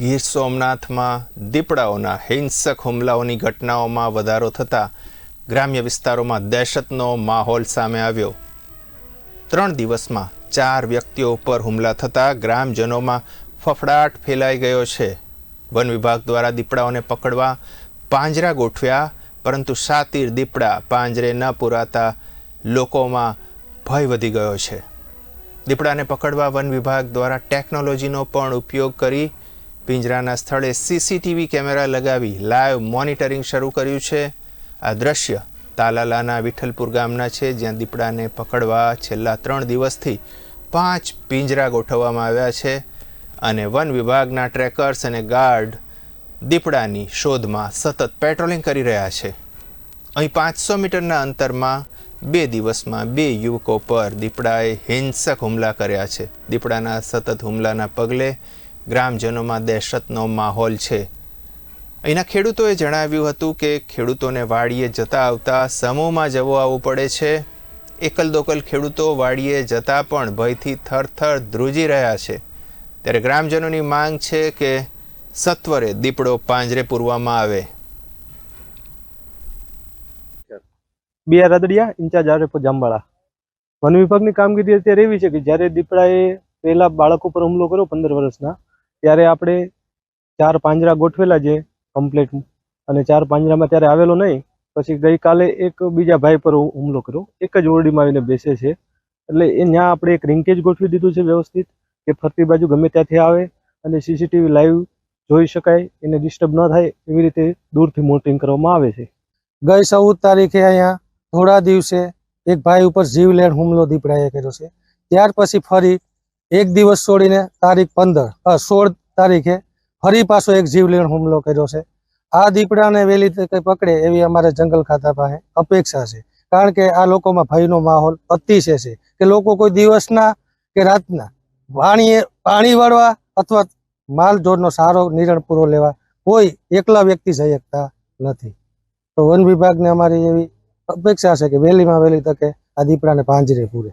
ગીર સોમનાથમાં દીપડાઓના હિંસક હુમલાઓની ઘટનાઓમાં વધારો થતાં ગ્રામ્ય વિસ્તારોમાં દહેશતનો માહોલ સામે આવ્યો. ત્રણ દિવસમાં ચાર વ્યક્તિઓ ઉપર હુમલા થતાં ગ્રામજનોમાં ફફડાટ ફેલાઈ ગયો છે. વન વિભાગ દ્વારા દીપડાઓને પકડવા પાંજરા ગોઠવ્યા, પરંતુ સાતીર દીપડા પાંજરે ન પુરાતા લોકોમાં ભય વધી ગયો છે. દીપડાને પકડવા વન વિભાગ દ્વારા ટેકનોલોજીનો પણ ઉપયોગ કરી પિંજરાના સ્થળે સીસીટીવી કેમેરા લગાવી લાઈવ મોનિટરિંગ શરૂ કર્યું છે. આ દ્રશ્ય તાલાલાના વિઠ્ઠલપુર ગામના છે, જ્યાં દીપડાને પકડવા છેલ્લા ત્રણ દિવસથી પાંચ પિંજરા ગોઠવવામાં આવ્યા છે અને વન વિભાગના ટ્રેકર્સ અને ગાર્ડ દીપડાની શોધમાં સતત પેટ્રોલિંગ કરી રહ્યા છે. અહીં પાંચસો મીટરના અંતરમાં બે દિવસમાં બે યુવકો પર દીપડાએ હિંસક હુમલા કર્યા છે. દીપડાના સતત હુમલાના પગલે ગ્રામજનોમાં દહેશતનો માહોલ છે. અહીંના ખેડૂતોએ જણાવ્યું હતું કે ખેડૂતોને વાડીએ જતા આવતા સમૂહમાં જવો આવવું પડે છે. એકલ દોકલ ખેડૂતો વાડીએ જતા પણ ભયથી થરથર ધ્રુજી રહ્યા છે. ત્યારે ગ્રામજનોની માંગ છે કે સત્વરે દીપડો પાંજરે પૂરવામાં આવે. B Radadiya, in-charge RFO Jambala one વિભાગની કામગીરી અત્યારે એવી છે કે જ્યારે દીપડાએ પહેલા બાળક ઉપર હુમલો કર્યો પંદર વર્ષના ત્યારે આપણે ચાર પાંજરા ગોઠવેલા છે કમ્પ્લેટ અને ચાર પાંજરામાં ત્યારે આવેલો નહીં. પછી ગઈકાલે એક બીજા ભાઈ પર હુમલો કર્યો. એક જ ઓરડીમાં આવીને બેસે છે. એટલે એ ત્યાં આપણે એક રિંકેજ ગોઠવી દીધું છે વ્યવસ્થિત, કે ફરતી બાજુ ગમે ત્યાંથી આવે અને સીસીટીવી લાઈવ જોઈ શકાય, એને ડિસ્ટર્બ ન થાય એવી રીતે દૂરથી મોનિટરિંગ કરવામાં આવે છે. ગઈ ચૌદ તારીખે અહીંયા થોડા દિવસે એક ભાઈ ઉપર જીવલેણ હુમલો દીપડાએ કર્યો છે. ત્યાર પછી ફરી એક દિવસ છોડીને તારીખ પંદર સોળ તારીખે ફરી પાછો એક જીવલેણ હુમલો કર્યો છે. આ દીપડાને વહેલી તકે પકડે એવી અમારે જંગલ ખાતા પાસે અપેક્ષા છે. કારણ કે આ લોકોમાં ભયનો માહોલ અતિશય છે કે લોકો કોઈ દિવસના કે રાતના પાણીએ પાણી વાળવા અથવા માલ ઢોરનો સારો નિરણ પૂરો લેવા કોઈ એકલા વ્યક્તિ જઈ શકતા નથી. તો વન વિભાગને અમારી એવી અપેક્ષા છે કે વહેલીમાં વહેલી તકે આ દીપડાને પાંજરે પૂરે.